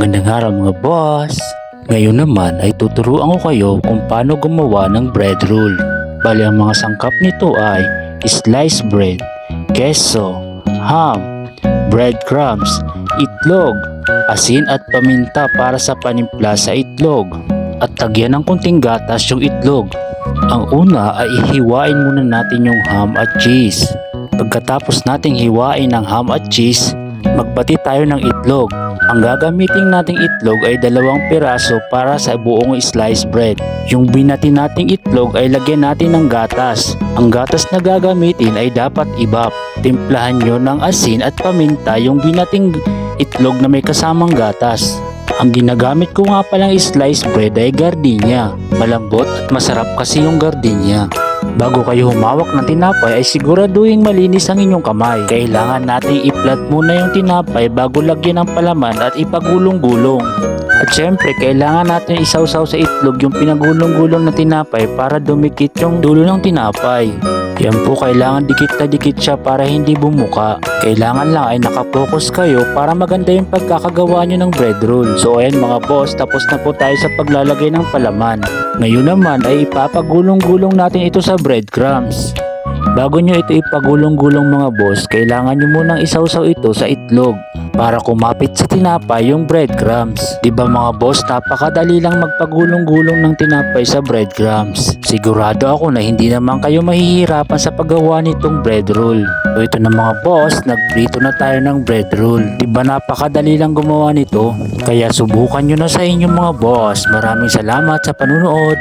Magandang araw mga boss! Ngayon naman ay tuturuan ko kayo kung paano gumawa ng bread roll. Bali ang mga sangkap nito ay sliced bread, keso, ham, breadcrumbs, itlog, asin at paminta para sa panimpla sa itlog. At tagyan ng kunting gatas yung itlog. Ang una ay ihiwain muna natin yung ham at cheese. Pagkatapos nating hiwain ang ham at cheese, magpati tayo ng itlog. Ang gagamitin nating itlog ay dalawang piraso para sa buong sliced bread. Yung binati nating itlog ay lagyan natin ng gatas. Ang gatas na gagamitin ay dapat ibap. Timplahan nyo ng asin at paminta yung binating itlog na may kasamang gatas. Ang ginagamit ko nga palang sliced bread ay gardenia. Malambot at masarap kasi yung gardenia. Bago kayo humawak ng tinapay ay siguraduhin malinis ang inyong kamay. Kailangan nating i-flat muna yung tinapay bago lagyan ng palaman at ipagulong-gulong. At syempre, kailangan natin isawsaw sa itlog yung pinagulong-gulong na tinapay para dumikit yung dulo ng tinapay. Yan po, kailangan dikit na dikit siya para hindi bumuka. Kailangan lang ay nakapokus kayo para maganda yung pagkakagawa nyo ng bread roll. So ayan mga boss, tapos na po tayo sa paglalagay ng palaman. Ngayon naman ay ipapagulong-gulong natin ito sa breadcrumbs. Bago nyo ito ipagulong-gulong mga boss, kailangan nyo munang isawsaw ito sa itlog para kumapit sa tinapay yung breadcrumbs. ba mga boss, napakadali lang magpagulong-gulong ng tinapay sa breadcrumbs. Sigurado ako na hindi naman kayo mahihirapan sa paggawa nitong bread roll. So ito na mga boss, nagprito na tayo ng bread roll. ba napakadali lang gumawa nito? Kaya subukan nyo na sa inyong mga boss. Maraming salamat sa panunood.